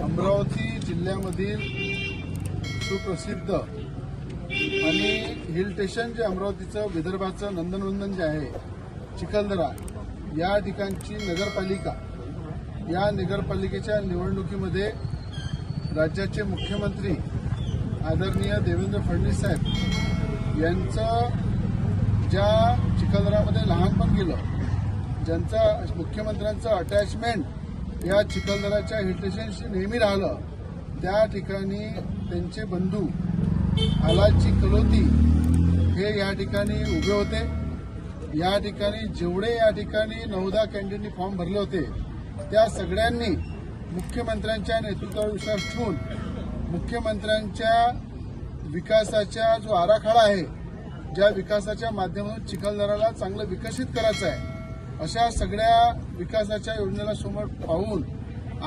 अमरावती जिल्ह्यामधील सुप्रसिद्ध आणि हिल स्टेशन जे अमरावतीचं विदर्भाचं नंदनवंदन जे आहे चिखलदरा या ठिकाणची नगरपालिका या नगरपालिकेच्या निवडणुकीमध्ये राज्याचे मुख्यमंत्री आदरणीय देवेंद्र फडणवीस साहेब यांचं ज्या चिखलदरामध्ये लहानपण गेलं ज्यांचा मुख्यमंत्र्यांचं अटॅचमेंट या चिखलदराच्या हिल स्टेशनशी नेहमी राहिलं त्या ठिकाणी त्यांचे बंधू आलाची कलोती हे या ठिकाणी उभे होते. या ठिकाणी जेवढे या ठिकाणी नवदा कॅन्टीननी फॉर्म भरले होते त्या सगळ्यांनी मुख्यमंत्र्यांच्या नेतृत्वावर विश्वास ठेवून मुख्यमंत्र्यांच्या विकासाचा जो आराखडा आहे ज्या विकासाच्या माध्यमातून चिखलदराला चांगलं विकसित करायचं आहे अशा सगळ्या विकासाच्या योजनेला समोर पाहून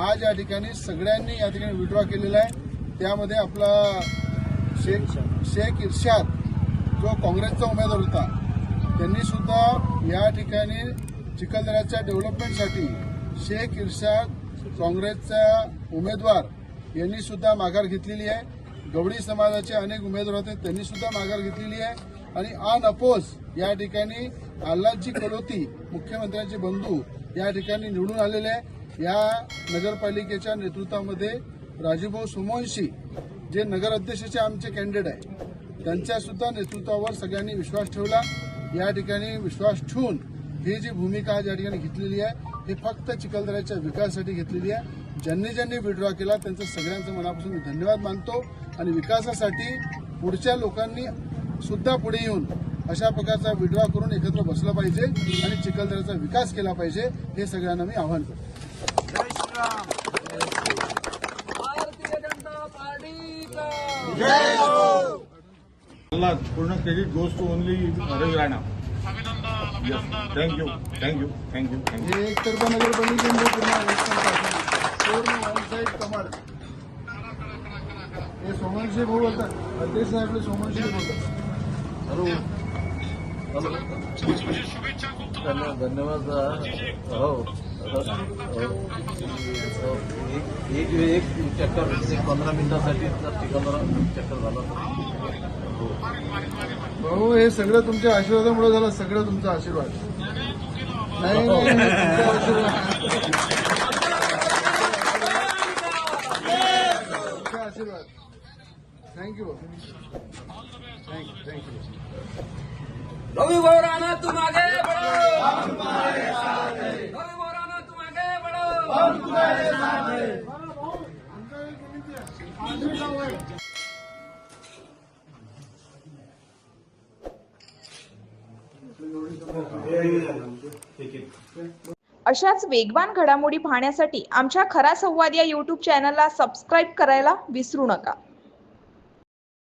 आज या ठिकाणी सगळ्यांनी या ठिकाणी विड्रॉ केलेला आहे. त्यामध्ये आपला शेख शेख इर्शाद जो काँग्रेसचा उमेदवार होता त्यांनी सुद्धा या ठिकाणी चिखलदऱ्याच्या डेव्हलपमेंटसाठी शेख इर्शाद काँग्रेसचा उमेदवार यांनी सुद्धा माघार घेतलेली आहे. गवडी समाजाचे अनेक उमेदवार होते त्यांनी सुद्धा माघार घेतलेली आहे. आणि अन अपोज या ठिकाणी आल्हादजी कलोती मुख्यमंत्र्यांचे बंधू या ठिकाणी निवडून आलेले आहे. या नगरपालिकेच्या नेतृत्वामध्ये राजूभाऊ सुमोंशी जे नगराध्यक्षाचे आमचे कॅन्डिडेट आहे त्यांच्या सुद्धा नेतृत्वावर सगळ्यांनी विश्वास ठेवला. या ठिकाणी विश्वास ठेवून ही जी भूमिका आज या ठिकाणी घेतलेली आहे ही फक्त चिखलदऱ्याच्या विकासासाठी घेतलेली आहे. ज्यांनी ज्यांनी विड्रॉ केला त्यांचं सगळ्यांचं मनापासून धन्यवाद मानतो. आणि विकासासाठी पुढच्या लोकांनी सुद्धा पुढे येऊन अशा प्रकारचा विड्रॉ करून एकत्र बसलं पाहिजे आणि चिखलदऱ्याचा विकास केला पाहिजे हे सगळ्यांना मी आवाहन करतो. Allah, पूर्ण credit goes to only Naresh Rana thank you thank you thank you thank you हे एकतर्फा नगरपालिकेमध्ये पूर्ण कमाड हे सोमनशी भाऊ बोलतात. अध्यक्ष साहेब आपले सोमनशी बोलतात. धन्यवाद. धन्यवाद. हो. हो. एक एक एक चक्कर एक पंधरा मिनिटासाठी चिखलदरा चक्कर झाला. हो भाऊ हे सगळं तुमच्या आशीर्वादामुळे झालं सगळं तुमचा आशीर्वाद. नाही आशीर्वाद तुमचा आशीर्वाद थँक्यू भाऊ थँक्यू रवि बोराना तुम आगे बढ़ो रवि बोराना तुम आगे बढ़ो अशाच वेगवान घडामोडी पाहण्यासाठी आमच्या खरा संवाद या यूट्यूब चॅनलला सबस्क्राईब करायला विसरू नका.